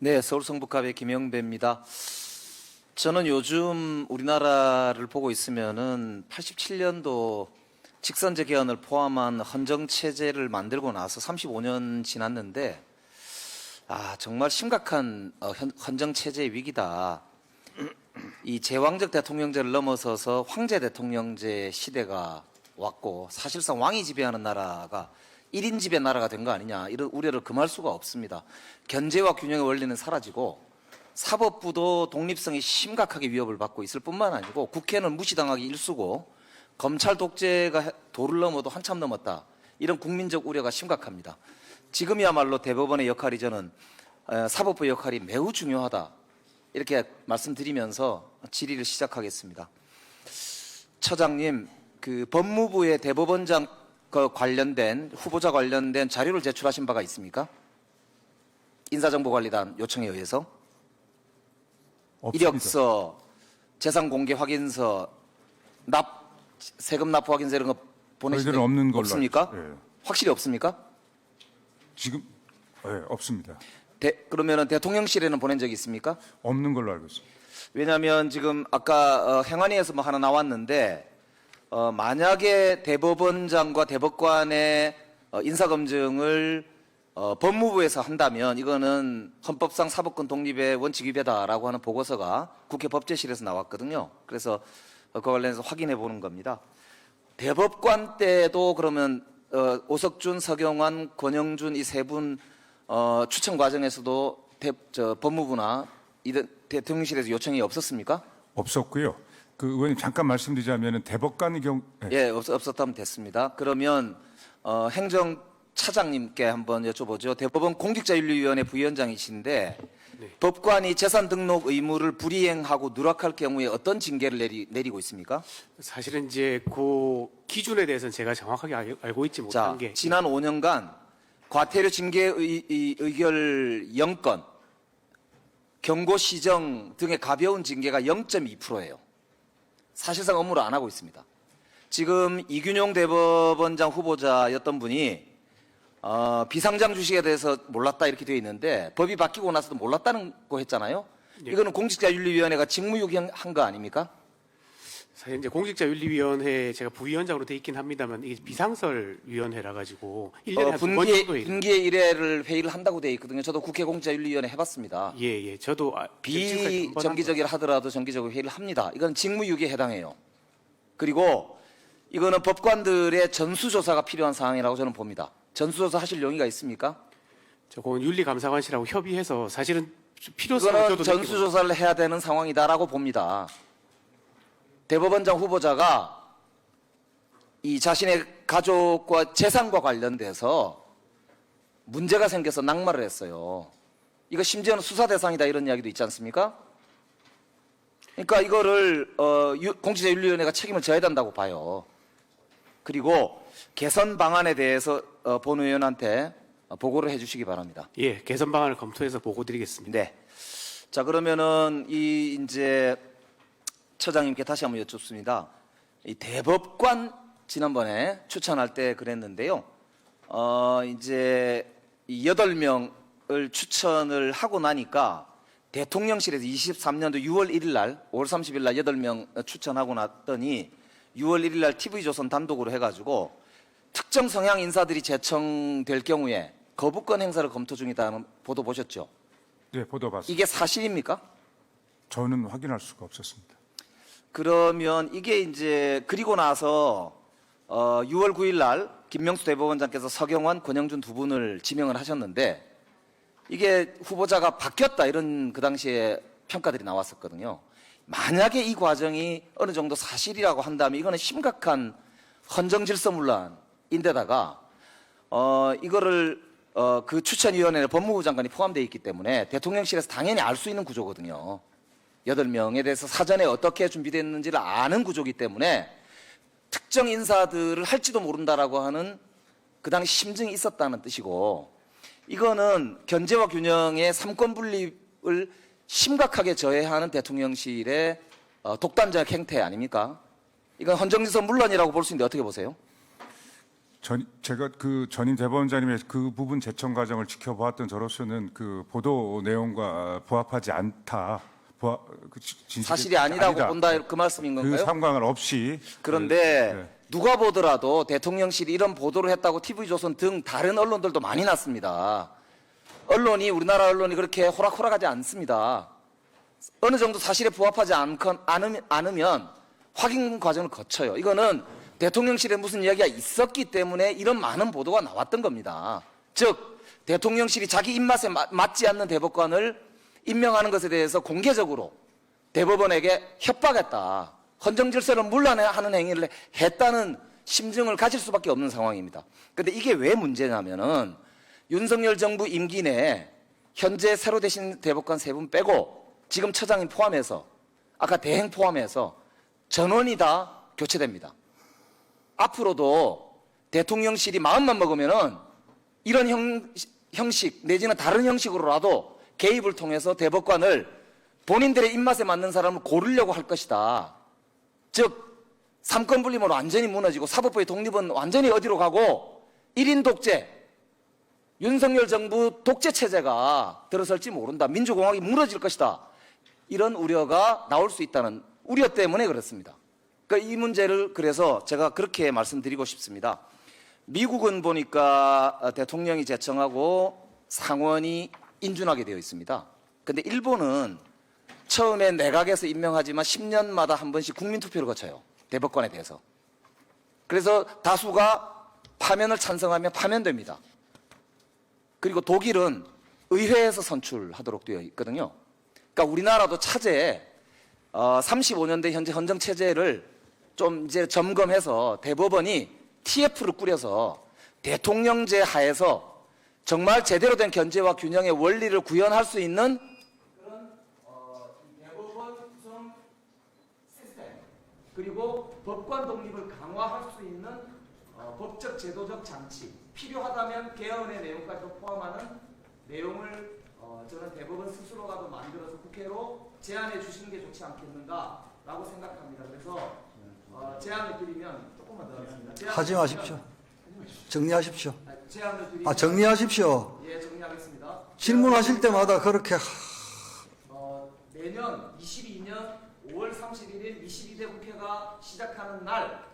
네, 서울 성북갑의 김영배입니다. 저는 요즘 우리나라를 보고 있으면은 87년도 직선제 개헌을 포함한 헌정 체제를 만들고 나서 35년 지났는데 아 정말 심각한 어, 현- 헌정 체제의 위기다. 이 제왕적 대통령제를 넘어서서 황제 대통령제 시대가 왔고 사실상 왕이 지배하는 나라가 1인 지배 나라가 된 거 아니냐 이런 우려를 금할 수가 없습니다. 견제와 균형의 원리는 사라지고 사법부도 독립성이 심각하게 위협을 받고 있을 뿐만 아니고 국회는 무시당하기 일쑤고 검찰 독재가 해- 도를 넘어도 한참 넘었다. 이런 국민적 우려가 심각합니다. 지금이야말로 대법원의 역할이 저는 어, 사법부 역할이 매우 중요하다. 이렇게 말씀드리면서 질의를 시작하겠습니다. 처장님, 그 법무부의 대법원장 그 관련된 후보자 관련된 자료를 제출하신 바가 있습니까? 인사정보관리단 요청에 의해서 없습니다. 이력서, 재산 공개 확인서, 납 세금 납부 확인서 이런 거 보내신 저희들은 없는 걸로 없습니까? 예. 확실히 없습니까? 지금 예, 없습니다. 대, 그러면은 대통령실에는 보낸 적이 있습니까? 없는 걸로 알고 있습니다. 왜냐하면 지금 아까 어, 행안위에서 뭐 하나 나왔는데 어, 만약에 대법원장과 대법관의 어, 인사검증을 어, 법무부에서 한다면 이거는 헌법상 사법권 독립의 원칙 위배다라고 하는 보고서가 국회 법제실에서 나왔거든요. 그래서 어, 그와 관련해서 확인해 보는 겁니다. 대법관 때도 그러면 어, 오석준, 서경환, 권영준 이 세분 어, 추천 과정에서도 대, 저, 법무부나 이런 대통령실에서 요청이 없었습니까? 없었고요. 그 의원님 잠깐 말씀드리자면 대법관 경 예, 예, 없, 없었다면 됐습니다. 그러면 어, 행정 차장님께 한번 여쭤보죠. 대법원 공직자윤리위원회 부위원장이신데 법관이 재산 등록 의무를 불이행하고 누락할 경우에 어떤 징계를 내리, 내리고 있습니까? 사실은 이제 그 기준에 대해서는 제가 정확하게 알, 알고 있지 못한 자, 게 지난 5년간 과태료 징계 의, 의, 의결 0건, 경고 시정 등의 가벼운 징계가 0.2%예요. 사실상 업무를 안 하고 있습니다. 지금 이균용 대법원장 후보자였던 분이 어, 비상장 주식에 대해서 몰랐다 이렇게 되어 있는데 법이 바뀌고 나서도 몰랐다는 거 했잖아요. 예. 이거는 공직자윤리위원회가 직무유기한 거 아닙니까? 사실 이제 공직자윤리위원회 제가 부위원장으로 돼 있긴 합니다만 이게 비상설 위원회라 가지고 1년에 어, 한두번 분기에, 정도 해요. 분기에 1회를 회의를 한다고 되어 있거든요. 저도 국회 공직자윤리위원회 해봤습니다. 예, 예. 저도 아, 지금까지 한번 한 비정기적이라 하더라도 정기적으로 회의를 합니다. 이건 직무유기에 해당해요. 그리고 이거는 법관들의 전수조사가 필요한 상황이라고 저는 봅니다. 전수조사 하실 용의가 있습니까? 거. 저건 윤리감사관실하고 협의해서 사실은 필요성을 이거는 저도 느끼고 전수조사를 해야 되는 상황이다라고 봅니다. 대법원장 후보자가 이 자신의 가족과 재산과 관련돼서 문제가 생겨서 낙마를 했어요. 이거 심지어는 수사 대상이다 이런 이야기도 있지 않습니까? 그러니까 이거를 어, 유- 공직자윤리위원회가 책임을 져야 된다고 봐요. 그리고 개선 방안에 대해서 어, 본 의원한테 어, 보고를 해주시기 바랍니다. 예, 개선 방안을 검토해서 보고 드리겠습니다. 네. 자 그러면은 이 이제 처장님께 다시 한번 여쭙습니다. 이 대법관 지난번에 추천할 때 그랬는데요. 어 이제 이 여덟 명을 추천을 하고 나니까 대통령실에서 23년도 6월 1일 날 5월 30일 날 여덟 명 추천하고 났더니 6월 1일 날 TV조선 단독으로 해가지고 특정 성향 인사들이 제청될 경우에 거부권 행사를 검토 중이다는 보도 보셨죠? 네, 보도 봤습니다. 이게 사실입니까? 저는 확인할 수가 없었습니다. 그러면 이게 이제 그리고 나서 어 6월 9일 날 김명수 대법원장께서 서경환, 권영준 두 분을 지명을 하셨는데 이게 후보자가 바뀌었다 이런 그 당시에 평가들이 나왔었거든요. 만약에 이 과정이 어느 정도 사실이라고 한다면 이거는 심각한 헌정 질서 문란인데다가 어 이거를 어 그 추천위원회에 법무부 장관이 포함되어 있기 때문에 대통령실에서 당연히 알 수 있는 구조거든요. 여덟 명에 대해서 사전에 어떻게 준비됐는지를 아는 구조기 때문에 특정 인사들을 할지도 모른다라고 하는 그 당시 심증이 있었다는 뜻이고 이거는 견제와 균형의 삼권 분립을 심각하게 저해하는 대통령실의 어, 독단적 행태 아닙니까? 이건 헌정질서 문란이라고 볼 수 있는데 어떻게 보세요? 전, 제가 그 전임 대법원장님의 그 부분 제청 과정을 지켜보았던 저로서는 그 보도 내용과 부합하지 않다. 부합, 그 지- 진실이 사실이 아니라고 아니다. 본다 그 말씀인 그 건가요? 상관을 없이 그런데 네. 누가 보더라도 대통령실이 이런 보도를 했다고 TV조선 등 다른 언론들도 많이 났습니다. 언론이 우리나라 언론이 그렇게 호락호락하지 않습니다. 어느 정도 사실에 부합하지 않건, 않으면, 확인 과정을 거쳐요. 이거는 대통령실에 무슨 이야기가 있었기 때문에 이런 많은 보도가 나왔던 겁니다. 즉 대통령실이 자기 입맛에 마- 맞지 않는 대법관을 임명하는 것에 대해서 공개적으로 대법원에게 협박했다. 헌정 질서를 문란하는 행위를 했다는 심증을 가질 수밖에 없는 상황입니다. 근데 이게 왜 문제냐면은 윤석열 정부 임기 내에 현재 새로 되신 대법관 세 분 빼고 지금 처장님 포함해서 아까 대행 포함해서 전원이 다 교체됩니다. 앞으로도 대통령실이 마음만 먹으면은 이런 형, 형식 내지는 다른 형식으로라도 개입을 통해서 대법관을 본인들의 입맛에 맞는 사람을 고르려고 할 것이다. 즉 삼권 분립은 완전히 무너지고 사법부의 독립은 완전히 어디로 가고 1인 독재 윤석열 정부 독재 체제가 들어설지 모른다. 민주공화국이 무너질 것이다. 이런 우려가 나올 수 있다는 우려 때문에 그렇습니다. 그러니까 이 문제를 그래서 제가 그렇게 말씀드리고 싶습니다. 미국은 보니까 어, 대통령이 제청하고 상원이 인준하게 되어 있습니다. 근데 일본은 처음에 내각에서 임명하지만 10년마다 한 번씩 국민투표를 거쳐요. 대법관에 대해서. 그래서 다수가 파면을 찬성하면 파면됩니다. 그리고 독일은 의회에서 선출하도록 되어 있거든요. 그러니까 우리나라도 차제에 어, 35년대 현재 헌정 체제를 좀 이제 점검해서 대법원이 TF를 꾸려서 대통령제 하에서 정말 제대로 된 견제와 균형의 원리를 구현할 수 있는 그런 어, 이 대법원 구성 시스템 그리고 법관 독립을 강화할 수 있는 어, 법적 제도적 장치 필요하다면 개헌의 내용까지도 포함하는 내용을 어, 저는 대법원 스스로라도 만들어서 국회로 제안해 주시는 게 좋지 않겠는가라고 생각합니다. 그래서 어, 제안을 드리면 조금만 더 하겠습니다. 하지 마십시오. 정리하십시오. 아, 제안을 아, 정리하십시오. 예 정리하겠습니다. 질문하실 때마다 그렇게 하- 어, 내년 22년 5월 31일 22대 국회가 시작하는 날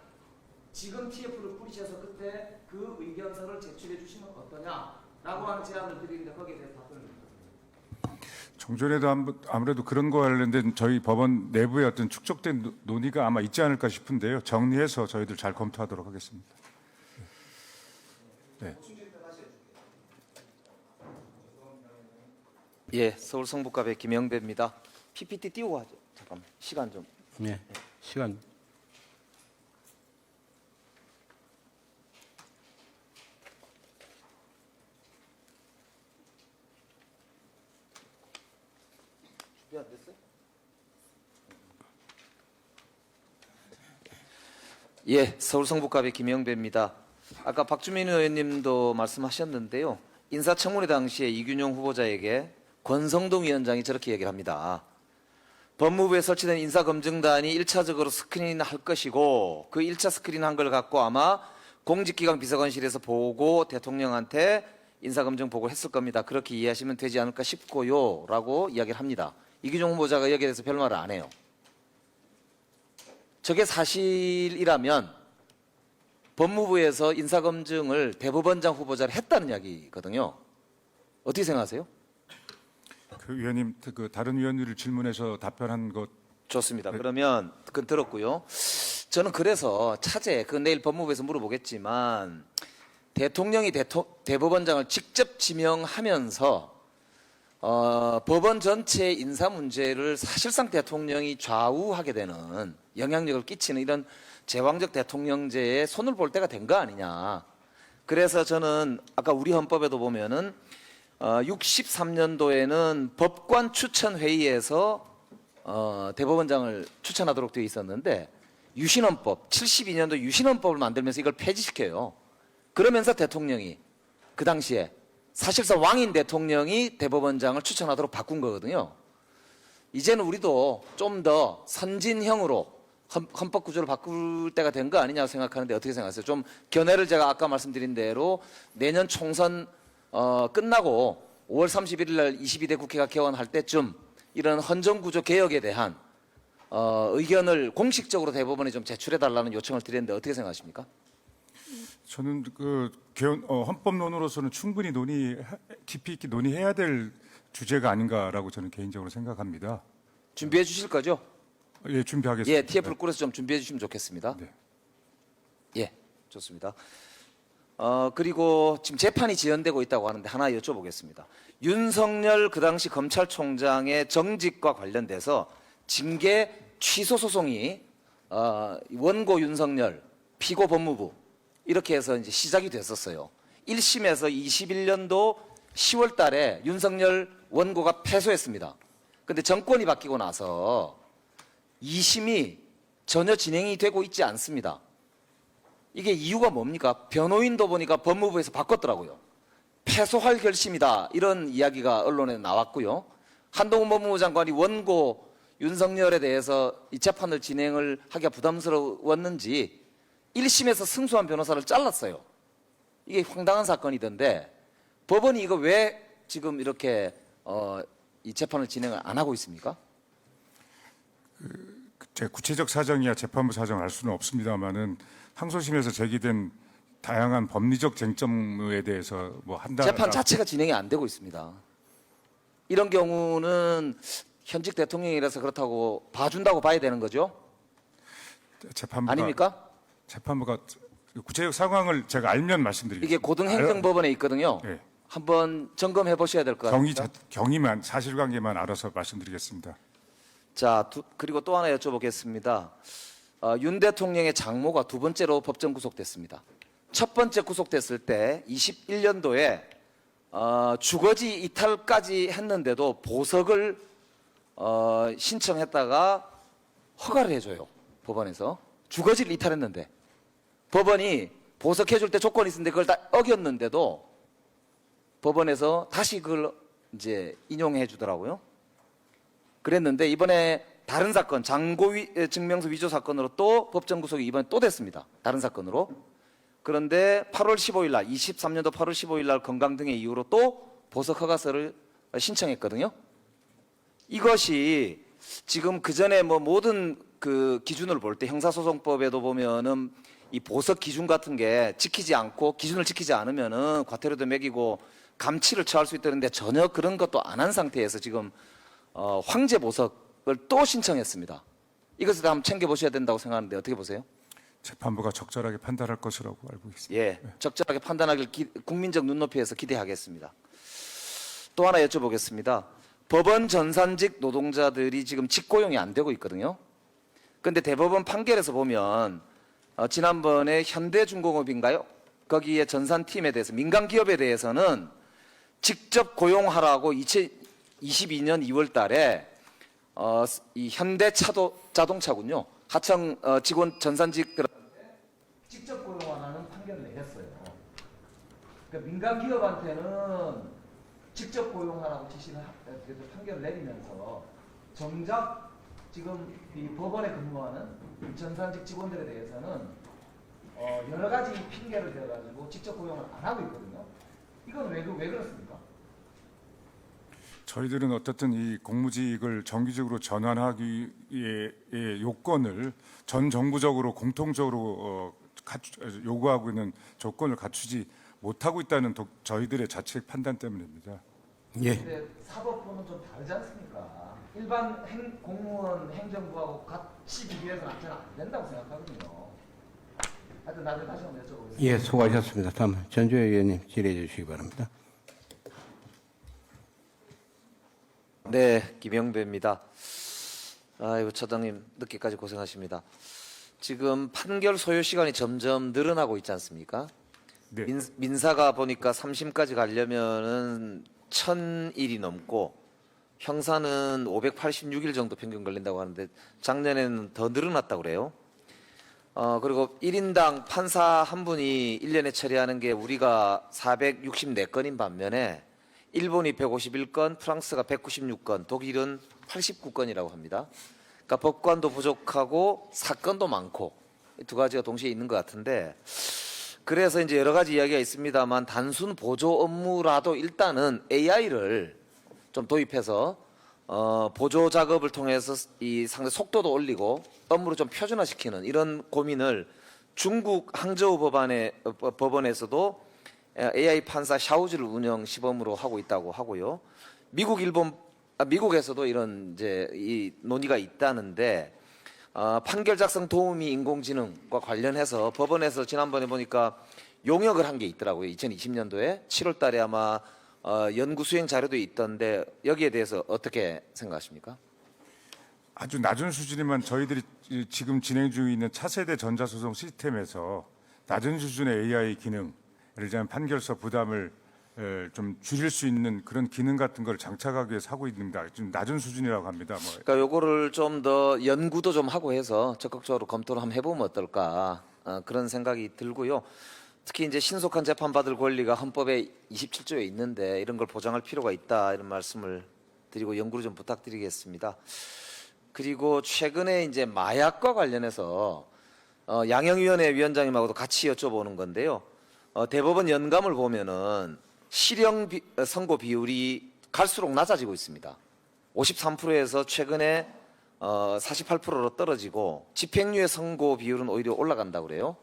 지금 TF를 뿌리셔서 그때 그 의견서를 제출해 주시면 어떠냐라고 하는 제안을 드리는데 거기에 대해서 답변을 드립니다. 종전에도 한- 아무래도 그런 거 관련된 저희 법원 내부의 어떤 축적된 노- 논의가 아마 있지 않을까 싶은데요. 정리해서 저희들 잘 검토하도록 하겠습니다. 네. 예, 서울 성북갑의 김영배입니다. PPT 띄우고 하죠. 잠깐만 시간 좀. 네, 시간 준비 안 됐어요? 예, 서울 성북갑의 김영배입니다. 아까 박주민 의원님도 말씀하셨는데요. 인사청문회 당시에 이균용 후보자에게 권성동 위원장이 저렇게 얘기를 합니다. 법무부에 설치된 인사검증단이 1차적으로 스크린할 것이고 그 1차 스크린한 걸 갖고 아마 공직기관 비서관실에서 보고 대통령한테 인사검증 보고를 했을 겁니다. 그렇게 이해하시면 되지 않을까 싶고요. 라고 이야기를 합니다. 이규종 후보자가 여기에 대해서 별말을 안 해요. 저게 사실이라면 법무부에서 인사검증을 대법원장 후보자를 했다는 이야기거든요. 어떻게 생각하세요? 그 위원님 그 다른 위원들을 질문해서 답변한 것 좋습니다. 그러면 그건 들었고요. 저는 그래서 차제 그 내일 법무부에서 물어보겠지만 대통령이 대토, 대법원장을 직접 지명하면서 어, 법원 전체의 인사 문제를 사실상 대통령이 좌우하게 되는 영향력을 끼치는 이런 제왕적 대통령제에 손을 볼 때가 된 거 아니냐. 그래서 저는 아까 우리 헌법에도 보면은 어, 63년도에는 법관 추천 회의에서 어, 대법원장을 추천하도록 되어 있었는데 유신헌법 72년도 유신헌법을 만들면서 이걸 폐지시켜요. 그러면서 대통령이 그 당시에 사실상 왕인 대통령이 대법원장을 추천하도록 바꾼 거거든요. 이제는 우리도 좀 더 선진형으로 헌- 헌법 구조를 바꿀 때가 된 거 아니냐고 생각하는데 어떻게 생각하세요? 좀 견해를 제가 아까 말씀드린 대로 내년 총선 어, 끝나고 5월 31일 날 22대 국회가 개원할 때쯤 이런 헌정 구조 개혁에 대한 어, 의견을 공식적으로 대법원에 좀 제출해 달라는 요청을 드렸는데 어떻게 생각하십니까? 저는 그 개헌, 어, 헌법론으로서는 충분히 논의 깊이 있게 논의해야 될 주제가 아닌가라고 저는 개인적으로 생각합니다. 준비해 주실 거죠? 예, 준비하겠습니다. 예, TF를 꾸려서 좀 준비해 주시면 좋겠습니다. 네. 예, 좋습니다. 어, 그리고 지금 재판이 지연되고 있다고 하는데 하나 여쭤보겠습니다. 윤석열 그 당시 검찰총장의 정직과 관련돼서 징계 취소 소송이 어, 원고 윤석열, 피고 법무부 이렇게 해서 이제 시작이 됐었어요. 1심에서 21년도 10월 달에 윤석열 원고가 패소했습니다. 근데 정권이 바뀌고 나서 2심이 전혀 진행이 되고 있지 않습니다. 이게 이유가 뭡니까? 변호인도 보니까 법무부에서 바꿨더라고요. 패소할 결심이다. 이런 이야기가 언론에 나왔고요. 한동훈 법무부 장관이 원고 윤석열에 대해서 이 재판을 진행을 하기가 부담스러웠는지 1심에서 승소한 변호사를 잘랐어요. 이게 황당한 사건이던데 법원이 이거 왜 지금 이렇게 어, 이 재판을 진행을 안 하고 있습니까? 제 구체적 사정이야 재판부 사정 알 수는 없습니다만은 항소심에서 제기된 다양한 법리적 쟁점에 대해서 뭐 한다. 재판 자체가 진행이 안 되고 있습니다. 이런 경우는 현직 대통령이라서 그렇다고 봐준다고 봐야 되는 거죠? 재판부가 아닙니까? 재판부가 구체적 상황을 제가 알면 말씀드리겠습니다. 이게 고등행정법원에 있거든요. 예. 한번 점검해 보셔야 될 것 같아요. 경위 자, 경위만 사실관계만 알아서 말씀드리겠습니다. 자, 두- 그리고 또 하나 여쭤보겠습니다. 어, 윤 대통령의 장모가 두 번째로 법정 구속됐습니다. 첫 번째 구속됐을 때 21년도에 어, 주거지 이탈까지 했는데도 보석을 어, 신청했다가 허가를 해줘요. 법원에서 주거지를 이탈했는데 법원이 보석해줄 때 조건이 있었는데 그걸 다 어겼는데도 법원에서 다시 그걸 이제 인용해 주더라고요. 그랬는데 이번에 다른 사건 장고 위, 에, 증명서 위조 사건으로 또 법정 구속이 이번에 또 됐습니다. 다른 사건으로. 그런데 8월 15일 날 23년도 8월 15일 날 건강 등의 이유로 또 보석 허가서를 신청했거든요. 이것이 지금 그 전에 뭐 모든 그 기준을 볼 때 형사소송법에도 보면은 이 보석 기준 같은 게 지키지 않고 기준을 지키지 않으면은 과태료도 매기고 감치를 처할 수 있다는데 전혀 그런 것도 안 한 상태에서 지금 어, 황제 보석을 또 신청했습니다. 이것을 한번 챙겨 보셔야 된다고 생각하는데 어떻게 보세요? 재판부가 적절하게 판단할 것이라고 알고 있습니다. 예, 적절하게 판단하길 기- 국민적 눈높이에서 기대하겠습니다. 또 하나 여쭤보겠습니다. 법원 전산직 노동자들이 지금 직고용이 안 되고 있거든요. 근데 대법원 판결에서 보면 어, 지난번에 현대중공업인가요? 거기에 전산팀에 대해서 민간 기업에 대해서는 직접 고용하라고 2022년 2월 달에 어, 이 현대 차도 자동차군요. 하청 어, 직원 전산직들 직접 고용하라는 판결을 내렸어요. 그러니까 민간 기업한테는 직접 고용하라고 지시를 판결을 내리면서 정작 지금 이 법원에 근무하는 이 전산직 직원들에 대해서는 어, 여러 가지 핑계를 대가지고 직접 고용을 안 하고 있거든요. 이건 왜, 그- 왜 그렇습니까? 저희들은 어떻든 이 공무직을 정기적으로 전환하기의 요건을 전 정부적으로 공통적으로 어, 갖추, 요구하고 있는 조건을 갖추지 못하고 있다는 독- 저희들의 자책 판단 때문입니다. 예. 근데 사법부는 좀 다르지 않습니까? 일반 행, 공무원 행정부하고 같이 비교해서는 저는 안 된다고 생각하거든요. 하여튼 나중에 다시 한번 여쭤보겠습니다. 예, 수고하셨습니다. 다음 전주혜 의원님 질의해 주시기 바랍니다. 네, 김영배입니다. 아이고 차장님 늦게까지 고생하십니다. 지금 판결 소요 시간이 점점 늘어나고 있지 않습니까? 네. 민, 민사가 보니까 3심까지 가려면은 1000일이 넘고 형사는 586일 정도 평균 걸린다고 하는데 작년에는 더 늘어났다고 그래요. 어, 그리고 1인당 판사 한 분이 1년에 처리하는 게 우리가 464건인 반면에 일본이 151건, 프랑스가 196건, 독일은 89건이라고 합니다. 그러니까 법관도 부족하고 사건도 많고 이두 가지가 동시에 있는 것 같은데 그래서 이제 여러 가지 이야기가 있습니다만 단순 보조 업무라도 일단은 AI를 좀 도입해서 어, 보조 작업을 통해서 이 상대 속도도 올리고 업무를 좀 표준화시키는 이런 고민을 중국 항저우 법안에 어, 법- 법원에서도 AI 판사 샤오즈를 운영 시범으로 하고 있다고 하고요. 미국 일본 아, 미국에서도 이런 이제 이 논의가 있다는데 어, 판결 작성 도우미 인공지능과 관련해서 법원에서 지난번에 보니까 용역을 한 게 있더라고요. 2020년도에 7월 달에 아마 어, 연구 수행 자료도 있던데 여기에 대해서 어떻게 생각하십니까? 아주 낮은 수준이면 저희들이 이- 지금 진행 중에 있는 차세대 전자소송 시스템에서 낮은 수준의 AI 기능, 예를 들면 판결서 부담을 에, 좀 줄일 수 있는 그런 기능 같은 걸 장착하기 위해서 하고 있습니다. 지금 낮은 수준이라고 합니다. 뭐 그러니까 요거를 좀 더 연구도 좀 하고 해서 적극적으로 검토를 한번 해보면 어떨까 어, 그런 생각이 들고요. 특히 이제 신속한 재판 받을 권리가 헌법에 27조에 있는데 이런 걸 보장할 필요가 있다 이런 말씀을 드리고 연구를 좀 부탁드리겠습니다. 그리고 최근에 이제 마약과 관련해서 어, 양형위원회 위원장님하고도 같이 여쭤보는 건데요. 어, 대법원 연감을 보면은 실형 비- 어, 선고 비율이 갈수록 낮아지고 있습니다. 53%에서 최근에 어, 48%로 떨어지고 집행유예 선고 비율은 오히려 올라간다고 그래요.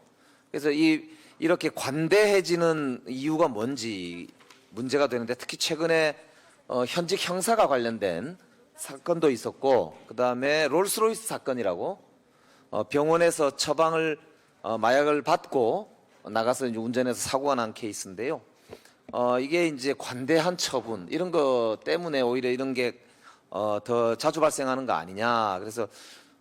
그래서 이 이렇게 관대해지는 이유가 뭔지 문제가 되는데 특히 최근에 어, 현직 형사가 관련된 사건도 있었고 그 다음에 롤스로이스 사건이라고 어, 병원에서 처방을 어, 마약을 받고 나가서 이제 운전해서 사고가 난 케이스인데요. 어, 이게 이제 관대한 처분 이런 거 때문에 오히려 이런 게 어, 더 자주 발생하는 거 아니냐. 그래서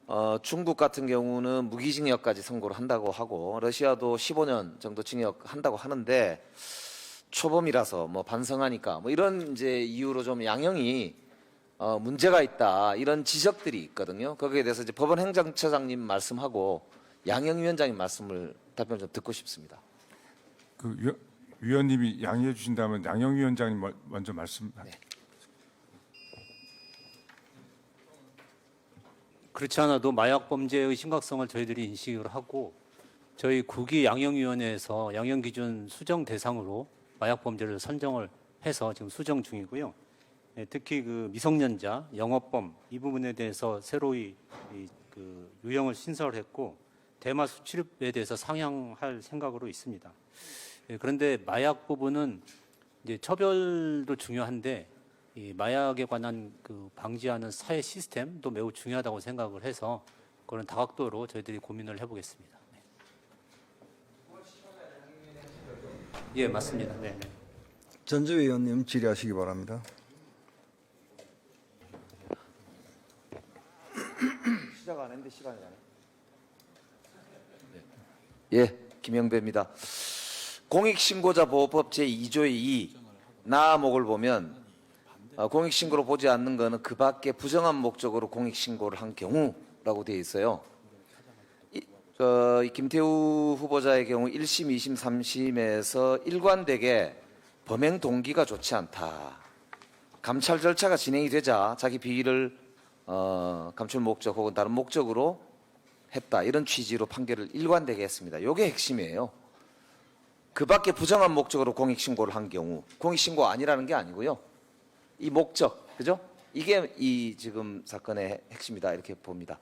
어, 중국 같은 경우는 무기징역까지 선고를 한다고 하고 러시아도 15년 정도 징역 한다고 하는데 초범이라서 뭐 반성하니까 뭐 이런 이제 이유로 좀 양형이 어, 문제가 있다 이런 지적들이 있거든요. 거기에 대해서 이제 법원 행정처장님 말씀하고 양형 위원장님 말씀을 답변 좀 듣고 싶습니다. 그 위- 위원님이 양해해 주신다면 양영 위원장님 먼- 먼저 말씀. 그렇지 않아도 마약 범죄의 심각성을 저희들이 인식을 하고 저희 국위 양형위원회에서 양형 기준 수정 대상으로 마약 범죄를 선정을 해서 지금 수정 중이고요. 예, 특히 그 미성년자 영업범 이 부분에 대해서 새로이 이, 그 유형을 신설했고 대마 수출입에 대해서 상향할 생각으로 있습니다. 예, 그런데 마약 부분은 이제 처벌도 중요한데 이 마약에 관한 그 방지하는 사회 시스템도 매우 중요하다고 생각을 해서 그런 다각도로 저희들이 고민을 해보겠습니다. 네. 예, 맞습니다. 네. 네. 전주회 의원님 질의하시기 바랍니다. 시작 안 했는데 시간이 가네. 예, 김영배입니다. 공익신고자 보호법 제2조의 2 나목을 보면 어, 공익신고로 보지 않는 것은 그 밖에 부정한 목적으로 공익신고를 한 경우라고 되어 있어요. 이, 어, 이 김태우 후보자의 경우 1심, 2심, 3심에서 일관되게 범행 동기가 좋지 않다. 감찰 절차가 진행이 되자 자기 비위를 어, 감출 목적 혹은 다른 목적으로 했다 이런 취지로 판결을 일관되게 했습니다. 이게 핵심이에요. 그 밖에 부정한 목적으로 공익 신고를 한 경우 공익 신고 아니라는 게 아니고요. 이 목적 그죠? 이게 이 지금 사건의 핵심이다 이렇게 봅니다.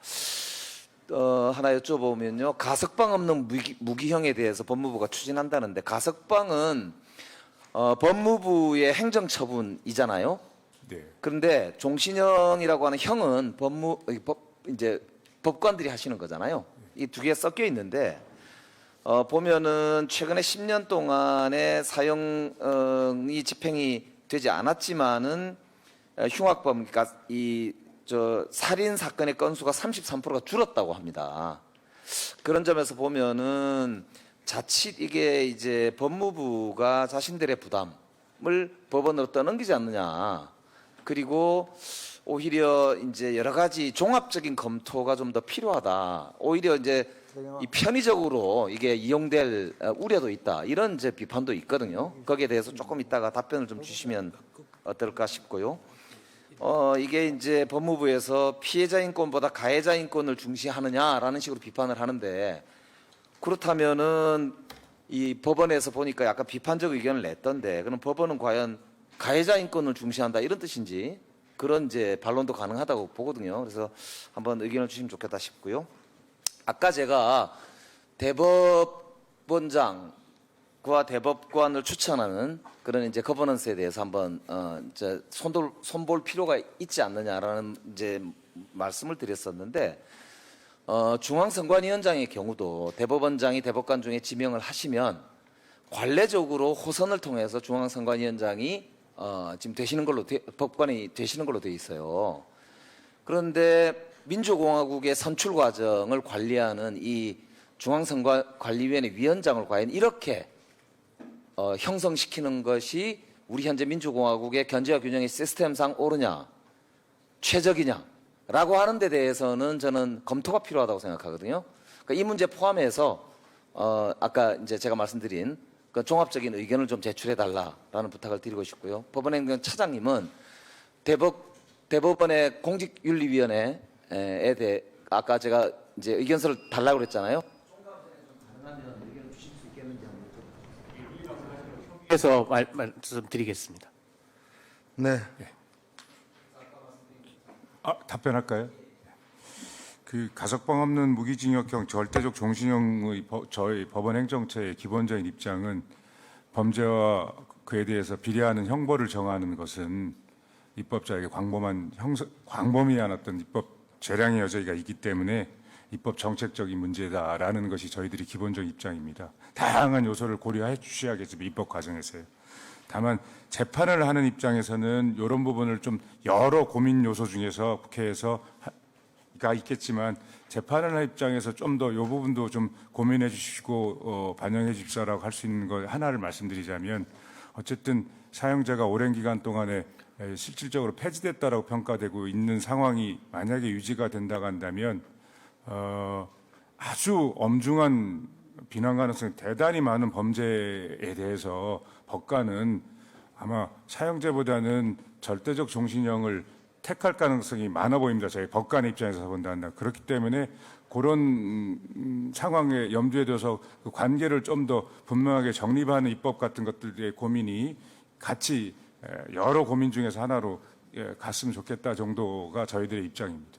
어, 하나 여쭤보면요. 가석방 없는 무기, 무기형에 대해서 법무부가 추진한다는데 가석방은 어, 법무부의 행정처분이잖아요. 네. 그런데 종신형이라고 하는 형은 법무 이법 이제 법관들이 하시는 거잖아요. 이 두 개 섞여 있는데 어, 보면은 최근에 10년 동안에 사형이 집행이 되지 않았지만은 어, 흉악범 그러니까 이 저 살인 사건의 건수가 33%가 줄었다고 합니다. 그런 점에서 보면은 자칫 이게 이제 법무부가 자신들의 부담을 법원으로 떠넘기지 않느냐. 그리고 오히려 이제 여러 가지 종합적인 검토가 좀 더 필요하다. 오히려 이제 이 편의적으로 이게 이용될 어, 우려도 있다. 이런 이제 비판도 있거든요. 거기에 대해서 조금 이따가 답변을 좀 주시면 어떨까 싶고요. 어, 이게 이제 법무부에서 피해자 인권보다 가해자 인권을 중시하느냐라는 식으로 비판을 하는데 그렇다면은 이 법원에서 보니까 약간 비판적 의견을 냈던데 그럼 법원은 과연 가해자 인권을 중시한다 이런 뜻인지 그런 이제 반론도 가능하다고 보거든요. 그래서 한번 의견을 주시면 좋겠다 싶고요. 아까 제가 대법원장과 대법관을 추천하는 그런 이제 거버넌스에 대해서 한번 어 이제 손돌 손볼 필요가 있지 않느냐라는 이제 말씀을 드렸었는데 어 중앙선관위원장의 경우도 대법원장이 대법관 중에 지명을 하시면 관례적으로 호선을 통해서 중앙선관위원장이 어 지금 되시는 걸로 돼- 법관이 되시는 걸로 돼 있어요. 그런데 민주공화국의 선출 과정을 관리하는 이 중앙선관위원회 위원장을 과연 이렇게 어, 형성시키는 것이 우리 현재 민주공화국의 견제와 균형의 시스템상 옳으냐, 최적이냐라고 하는 데 대해서는 저는 검토가 필요하다고 생각하거든요. 그러니까 이 문제 포함해서 어, 아까 이제 제가 말씀드린 그 종합적인 의견을 좀 제출해 달라라는 부탁을 드리고 싶고요. 법원행정 차장님은 대법 대법원의 공직윤리위원회에 대해 아까 제가 이제 의견서를 달라고 그랬잖아요. 그래서 말, 말씀드리겠습니다. 네. 아, 답변할까요? 그 가석방 없는 무기징역형 절대적 종신형의 법- 저희 법원 행정처의 기본적인 입장은 범죄와 그에 대해서 비례하는 형벌을 정하는 것은 입법자에게 광범한 형사, 광범위한 어떤 입법 재량의 여지가 있기 때문에 입법 정책적인 문제다라는 것이 저희들이 기본적 입장입니다. 다양한 요소를 고려해 주셔야겠지만 입법 과정에서요. 다만 재판을 하는 입장에서는 이런 부분을 좀 여러 고민 요소 중에서 국회에서 하- 가 있겠지만 재판을 하는 입장에서 좀 더 이 부분도 좀 고민해 주시고 어, 반영해 주십사라고 할 수 있는 것 하나를 말씀드리자면 어쨌든 사형제가 오랜 기간 동안에 에, 실질적으로 폐지됐다라고 평가되고 있는 상황이 만약에 유지가 된다고 한다면 어, 아주 엄중한 비난 가능성이 대단히 많은 범죄에 대해서 법관은 아마 사형제보다는 절대적 종신형을 택할 가능성이 많아 보입니다. 저희 법관의 입장에서 본다면 그렇기 때문에 그런 음, 상황에 염두에 둬서 그 관계를 좀 더 분명하게 정립하는 입법 같은 것들의 고민이 같이 에, 여러 고민 중에서 하나로 예, 갔으면 좋겠다 정도가 저희들의 입장입니다.